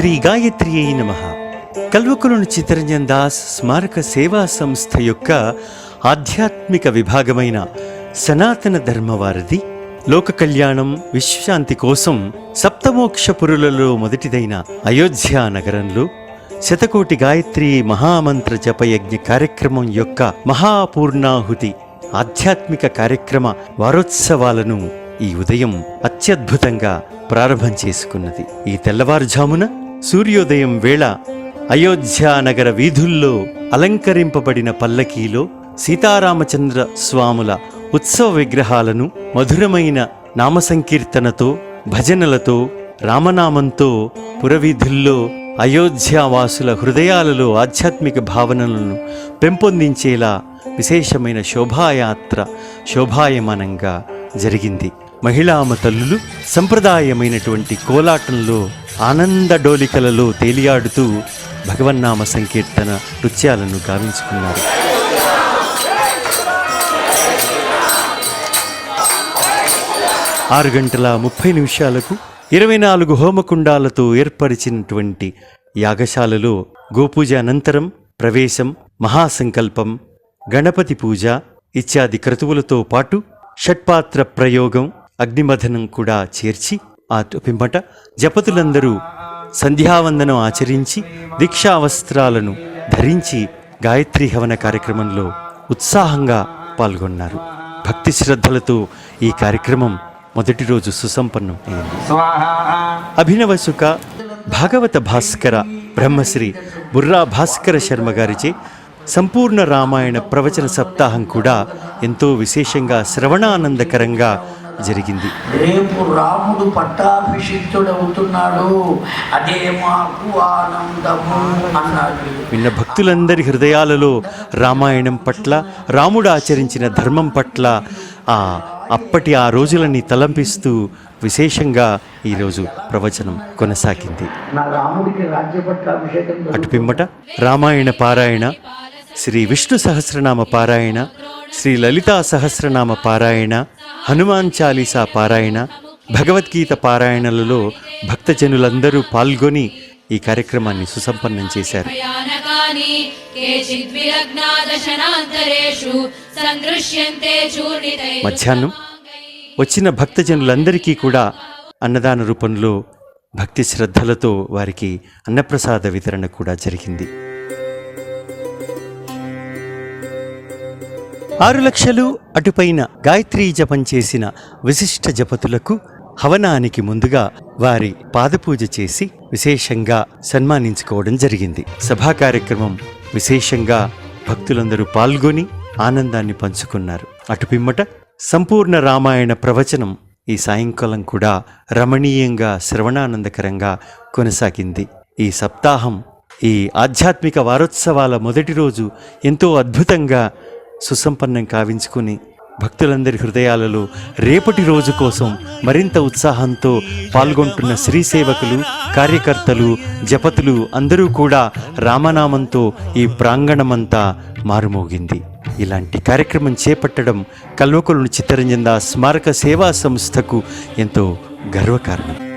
శ్రీ గాయత్రి అయి నమ. కల్వకులను చిత్తరంజన్ దాస్ స్మారక సేవా సంస్థ యొక్క ఆధ్యాత్మిక విభాగమైన సనాతన ధర్మవారధి లోక కళ్యాణం విశ్వశాంతి కోసం సప్తమోక్షపురులలో మొదటిదైన అయోధ్య నగరంలో శతకోటి గాయత్రి మహామంత్ర జపయజ్ఞ కార్యక్రమం యొక్క మహాపూర్ణాహుతి ఆధ్యాత్మిక కార్యక్రమ వారోత్సవాలను ఈ ఉదయం అత్యద్భుతంగా ప్రారంభం చేసుకున్నది. ఈ తెల్లవారుజామున సూర్యోదయం వేళ అయోధ్యానగర వీధుల్లో అలంకరింపబడిన పల్లకీలో సీతారామచంద్ర స్వాముల ఉత్సవ విగ్రహాలను మధురమైన నామసంకీర్తనతో భజనలతో రామనామంతో పురవీధుల్లో అయోధ్యావాసుల హృదయాలలో ఆధ్యాత్మిక భావనలను పెంపొందించేలా విశేషమైన శోభాయాత్ర శోభాయమానంగా జరిగింది. మహిళామ తల్లులు సంప్రదాయమైనటువంటి కోలాటంలో ఆనంద డోలికలలో తేలియాడుతూ భగవన్నామ సంకీర్తన నృత్యాలను గావించుకున్నారు. ఆరు గంటల ముప్పై నిమిషాలకు ఇరవై నాలుగు హోమకుండాలతో ఏర్పరిచినటువంటి యాగశాలలో గోపూజ అనంతరం ప్రవేశం మహాసంకల్పం గణపతి పూజ ఇత్యాది క్రతువులతో పాటు షట్పాత్ర ప్రయోగం అగ్నిమథనం కూడా చేర్చి ఆ పిమ్మట జపతులందరూ సంధ్యావందనం ఆచరించి దీక్షావస్త్రాలను ధరించి గాయత్రి హవన కార్యక్రమంలో ఉత్సాహంగా పాల్గొన్నారు. భక్తి శ్రద్ధలతో ఈ కార్యక్రమం మొదటి రోజు సుసంపన్నం అయింది. అభినవ సుఖ భాగవత భాస్కర బ్రహ్మశ్రీ బుర్రా భాస్కర శర్మ గారిచే సంపూర్ణ రామాయణ ప్రవచన సప్తాహం కూడా ఎంతో విశేషంగా శ్రవణానందకరంగా జరిగింది. రేపు రాముడు పట్టాభిషిక్తుడవుతున్నాడు. అదే మాకు ఆనందము అన్నాడు. విన్న భక్తులందరి హృదయాలలో రామాయణం పట్ల రాముడు ఆచరించిన ధర్మం పట్ల ఆ అప్పటి ఆ రోజులని తలంపిస్తూ విశేషంగా ఈరోజు ప్రవచనం కొనసాగింది. అటు పిమ్మట రామాయణ పారాయణ శ్రీ విష్ణు సహస్రనామ పారాయణ శ్రీ లలితా సహస్రనామ పారాయణ హనుమాన్ చాలీసా పారాయణ భగవద్గీత పారాయణలలో భక్తజనులందరూ పాల్గొని ఈ కార్యక్రమాన్ని సుసంపన్నం చేశారు. మధ్యాహ్నం వచ్చిన భక్తజనులందరికీ కూడా అన్నదాన రూపంలో భక్తి శ్రద్ధలతో వారికి అన్నప్రసాద వితరణ కూడా జరిగింది. ఆరు లక్షలు అటుపైన గాయత్రీ జపం చేసిన విశిష్ట జపతులకు హవనానికి ముందుగా వారి పాదపూజ చేసి విశేషంగా సన్మానించుకోవడం జరిగింది. సభా కార్యక్రమం విశేషంగా భక్తులందరూ పాల్గొని ఆనందాన్ని పంచుకున్నారు. అటు పిమ్మట సంపూర్ణ రామాయణ ప్రవచనం ఈ సాయంకాలం కూడా రమణీయంగా శ్రవణానందకరంగా కొనసాగింది. ఈ సప్తాహం ఈ ఆధ్యాత్మిక వారోత్సవాల మొదటి రోజు ఎంతో అద్భుతంగా సుసంపన్నం కావించుకుని భక్తులందరి హృదయాలలో రేపటి రోజు కోసం మరింత ఉత్సాహంతో పాల్గొంటున్న శ్రీ సేవకులు కార్యకర్తలు జపతులు అందరూ కూడా రామనామంతో ఈ ప్రాంగణమంతా మారుమోగింది. ఇలాంటి కార్యక్రమం చేపట్టడం కల్వకులను చిత్తరంజన్ దాస్ స్మారక సేవా సంస్థకు ఎంతో గర్వకారణం.